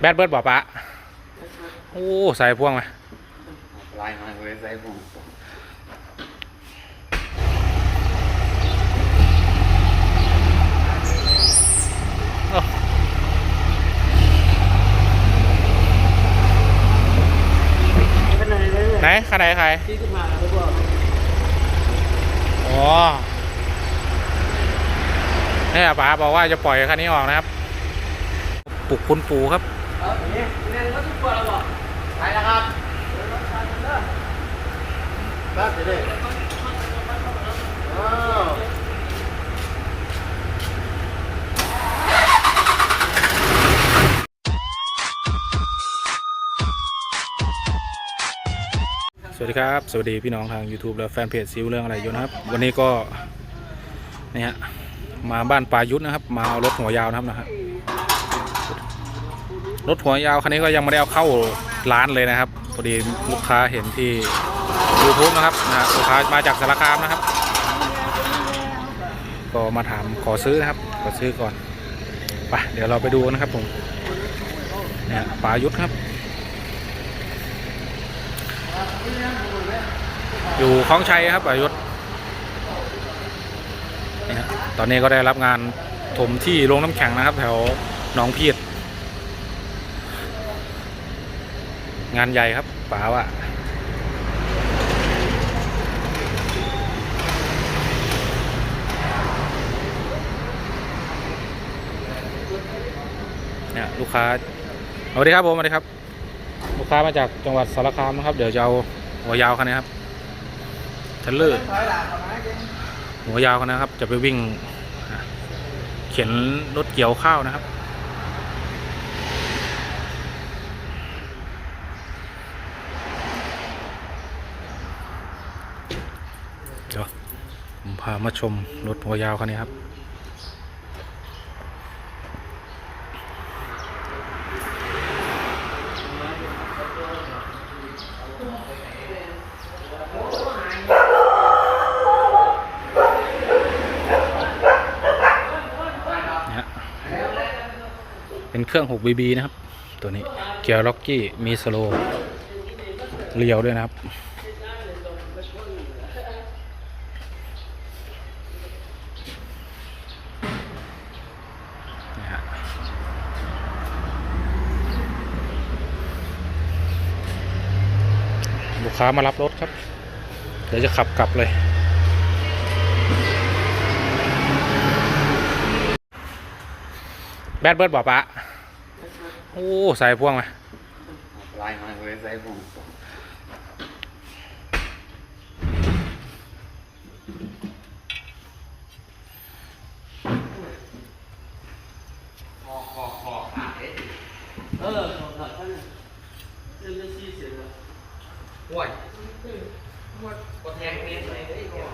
แบดเบิร์ดบอกปะโอ้ใส่พ่วงไหมลายมาเลยใส่ผมโอ้ขนาดนี้เลยไหนคันไหนใครที่ขึ้นมาแล้วก็อ๋อเนี่ยป๋าบอกว่าจะปล่อยคันนี้ออกนะครับ ปลุกคุณปู่ครับ เออเนี่ยเนี่ยรถทุกคนเราบอกไปแล้วครับแป๊บเดียวอ้าวสวัสดีครับ สวัสดีพี่น้องทาง YouTube และแฟนเพจซิวเรื่องอะไรอยู่นะครับ วันนี้ก็นี่ฮะมาบ้านปายุทธนะครับ มาเอารถหัวยาวนะครับนะฮะ รถหัวยาวคันนี้ก็ยังไม่ได้เอาเข้าร้านเลยนะครับพอดีลูกค้าเห็นที่ YouTube นะครับนะลูกค้ามาจากสารคามนะครับ ก็มาถามขอซื้อนะครับ ขอซื้อก่อนไปเดี๋ยวเราไปดูนะครับผมเนี่ยปายุทธครับ อยู่คลองชัยครับอายุทธนี่ฮะตอนนี้ก็ได้รับงานถมที่โรงน้ำแข็งนะครับ แถวหนองพีด งานใหญ่ครับป๋าว่าเนี่ยลูกค้าสวัสดีครับผมสวัสดีครับ ลูกค้ามาจากจังหวัดสารคามนะครับ เดี๋ยวจะเอาหัวยาวคันนี้ครับทรลเลอร์หัวยาวคันนะครับ จะไปวิ่ง เข็นรถเกี่ยวข้าวนะครับ เดี๋ยวผมพามาชมรถหัวยาวคันนี้ครับ เป็นเครื่อง 6BB นะครับ ตัวนี้ เกียร์ล็อกกี้ มีสโลเลียวด้วยนะครับ นี่ฮะลูก ค้ามารับรถครับ เดี๋ยวจะขับกลับเลย แบดเบิร์ดบอกปะโอ้ใส่พ่วงไหมลายมาเลยใส่ผมคอคอคอขาดเอ๊ะเออของท่านเรื่องนี้ชี้เสียเลย ห่วยกดแทงเมตรเลยเฮ้ยเดี๋ยว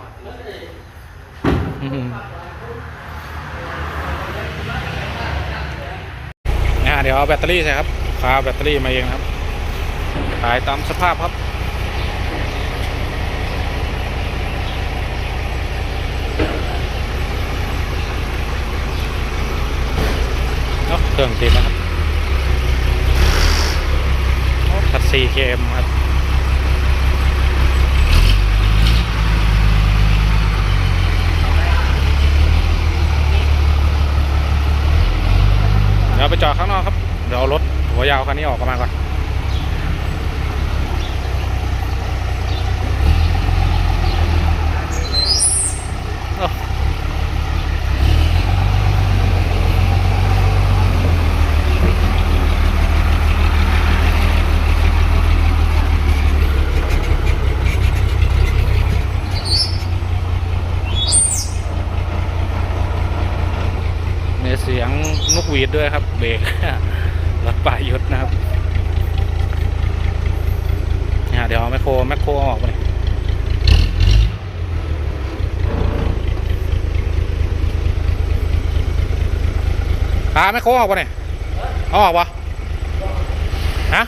อ่าเดี๋ยวเอาแบตเตอรี่ใส่ครับพาแบตเตอรี่มาเองนะครับขายตามสภาพครับเนาะเครื่องติดนะครับคัด 4KM ครับ เราไปจอดข้างนอกครับเดี๋ยวเอารถหัวยาวคันนี้ออกกันมาก่อน โอ้มีเสียงนกหวีดด้วยครับ เบรก รถป่ายศนะครับเนี่ยเดี๋ยวเอาแมคโครแมคโครเอาออกไปเลย พาแมคโครออกไปเนี่ยเอาออกปะฮะ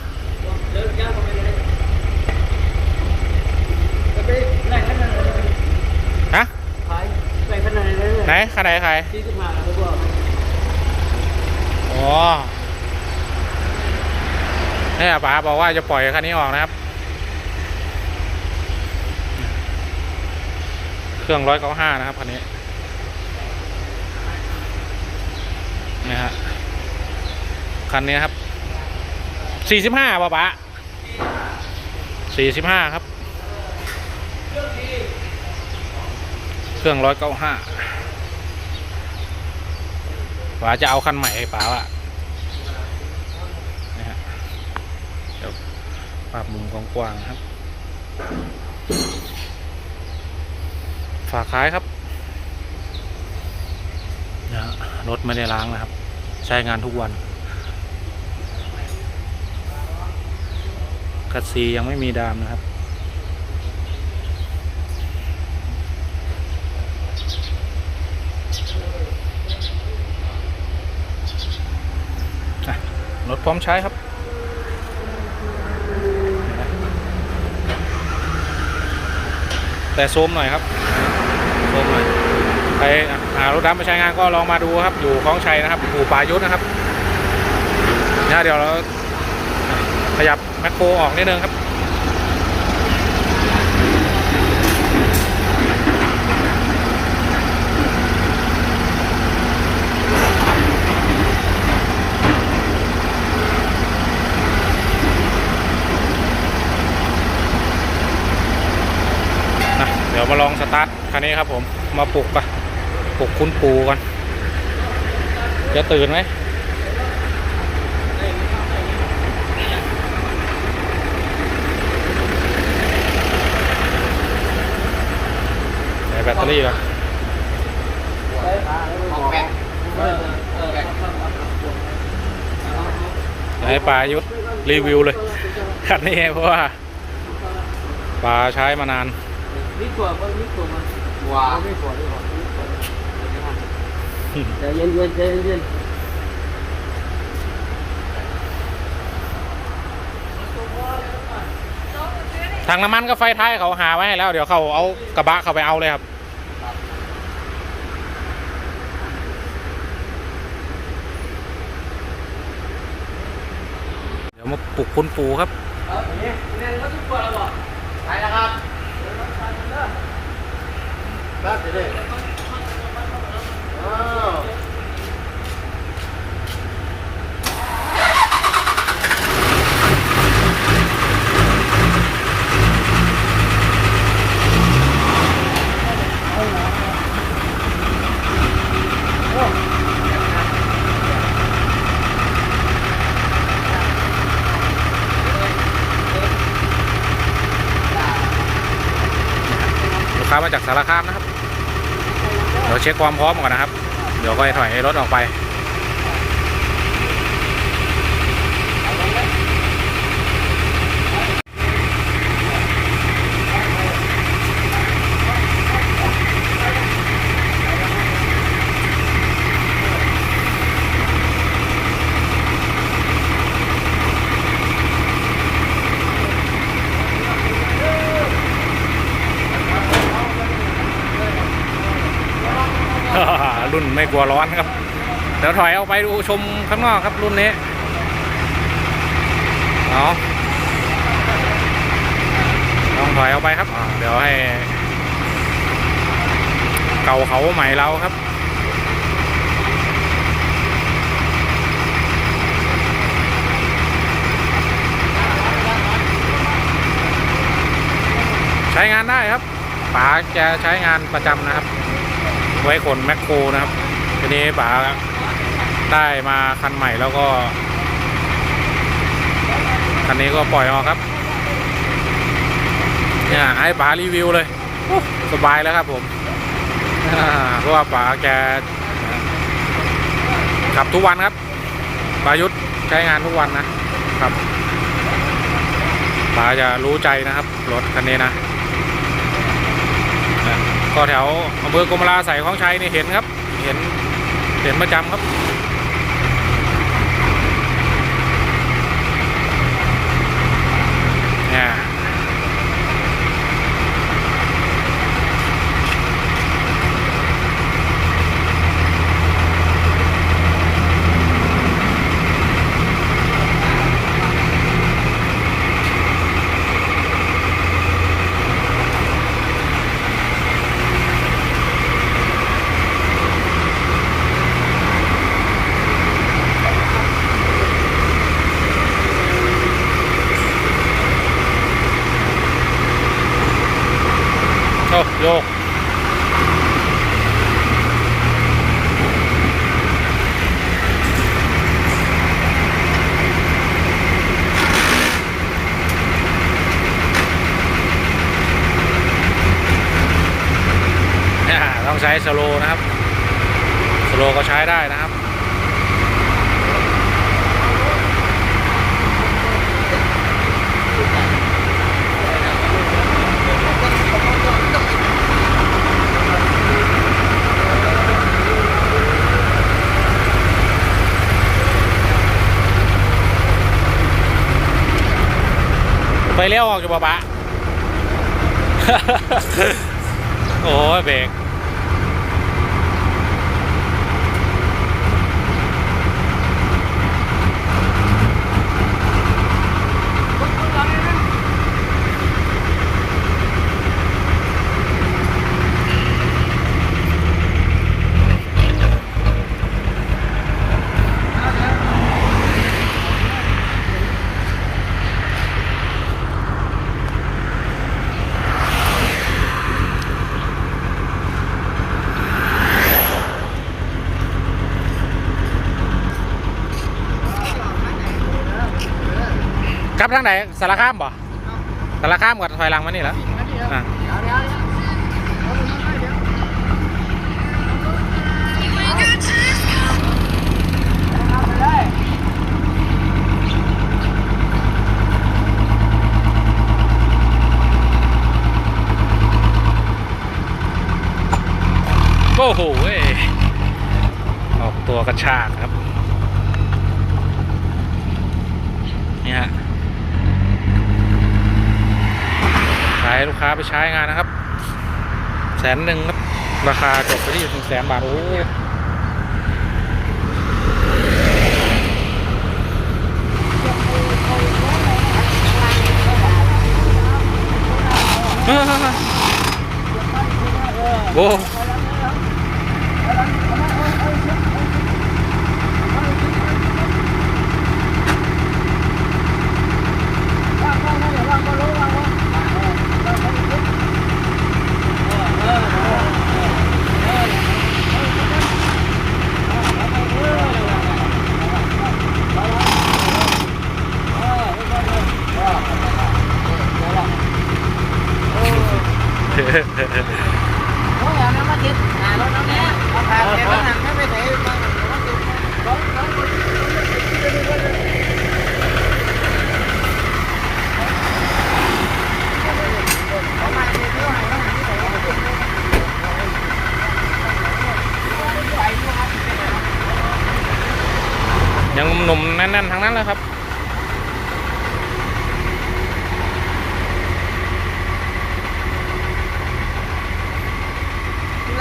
เลิกยากกว่าไม่ได้ก็ไปแรงขนาดนั้นเลยฮะขายแรงขนาดนั้นเลยไหนคันไหนใครที่ขึ้นมาแล้วก็อ๋อเนี่ยป๋าบอกว่าจะปล่อยคันนี้ออกนะครับ เครื่องร้อยเก้าห้านะครับคันนี้ นี่ฮะคันนี้ครับสี่สิบห้าป่ะป๋าสี่สิบห้าครับ เครื่องร้อยเก้าห้าป๋าจะเอาคันใหม่ให้ป๋าอะนี่ฮะเดี๋ยวปรับมุมกว้างๆครับ ฝากขายครับ นะรถไม่ได้ล้างนะครับ ใช้งานทุกวันคัดซียังไม่มีดามนะครับรถพร้อมใช้ครับ แต่โซมหน่อยครับโซมหน่อยใคร รถดำมาใช้งานก็ลองมาดูครับ อยู่คลองชัยนะครับอยู่ป่ายุทธนะครับเนี่ยเดี๋ยวเราขยับแมคโครออกนิดนึงครับเดี๋ยวมาลองสตาร์ทคันนี้ครับผมมาปลุกกัน ปลุกคุณปูกันจะตื่นไหมใส่แบตเตอรี่ก่อนให้ปลายุทธรีวิวเลยคันนี้เพราะว่าปลาใช้มานานนี่ตัวมันนี่ตัวมันว้าไม่ตัวนี่หรอก ใจเย็นเย็นใจเย็นทางน้ำมันก็ไฟท้ายเขาหาไว้ให้แล้ว เดี๋ยวเขาเอากระบะเขาไปเอาเลยครับเดี๋ยวมาปลุกคุณปูครับเออเนี่ยเนี่ยเขาทุกตัวแล้วบอกไปแล้วครับครับเดี๋ยวดิอ้าวลูกค้ามาจากสารคามนะครับ เดี๋ยวเช็คความพร้อมก่อนนะครับ เดี๋ยวก็ถอยรถออกไป รุ่นไม่ก ลัวร้อนครับ เดี๋ยวถอยออกไปดูชมข้างนอกครับรุ่นนี้เอาลองถอยออกไปครับ เดี๋ยวให้ เก่าเขาใหม่เราครับใช้งานได้ครับป๋าแกใช้งานประจำนะครับ ไว้ขนแมคโครนะครับ ทีนี้ป๋าได้มาคันใหม่แล้วก็ คันนี้ก็ปล่อยออกครับ เนี่ยให้ป๋ารีวิวเลย สบายแล้วครับผมเพราะว่าป๋าแกขับทุกวันครับปายุทธใช้งานทุกวันนะครับป๋าจะรู้ใจนะครับรถคันนี้นะก็แถวอำเภอกรมราใส่ของชัยนี่เห็นครับ เห็น เห็นประจำครับเนี่ยโยก เนี่ย ต้องใช้สโลนะครับ สโลก็ใช้ได้นะครับไปเลี้ยวออกอยู่ปะปะโอ้เบรก กลับทางไหนสารคามบ่สารคามกับถอยหลังมานี่แหล้วอะโอ้โหเว้ยออกตัวกระชากครับ นี่ฮะขาย ให้ลูกค้าไปใช้งานนะครับ แสนหนึ่งครับราคาจบไปที่หนึ่งแสนบาทโอ้ยเฮ้ยโอ้ ยังหนุ่มๆแน่นๆทั้งนั้นเลยครับ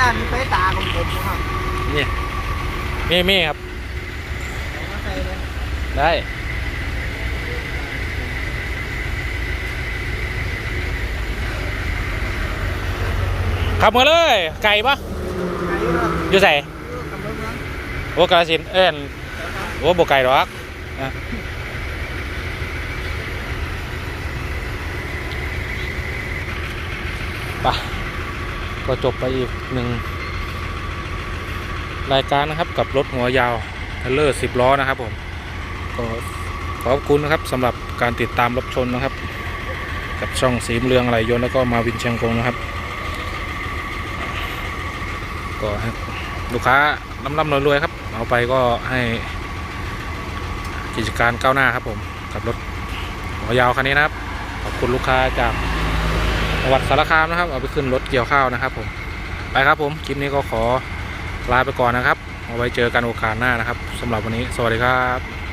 ร้านมีไปตาของผมครับนี่มีมีครับมาใส่เลยได้ขับมาเลย ไก่ปะไก่เนาะอยู่ใส่ กับเมืองเมืองโอ้กาฬสินธุ์เอ็น โอ้บกไก่หรอกอะไปก็จบไปอีกหนึ่งรายการนะครับกับรถหัวยาวเทรลเลอร์สิบล้อนะครับผมก็ขอบคุณนะครับสำหรับการติดตามรับชมนะครับ กับช่องสีมเรืองอะไรยนต์แล้วก็มาวินเชียงกงนะครับ ก็ให้ลูกค้าร่ำๆรวยๆครับ เอาไปก็ให้ กิจการก้าวหน้าครับผมกับรถหัวยาวคันนี้นะครับ ขอบคุณลูกค้าจากจังหวัดสารคามนะครับ เอาไปขึ้นรถเกี่ยวข้าวนะครับผมไปครับผมคลิปนี้ก็ขอลาไปก่อนนะครับ เอาไว้เจอกันโอกาสหน้านะครับสำหรับวันนี้ สวัสดีครับ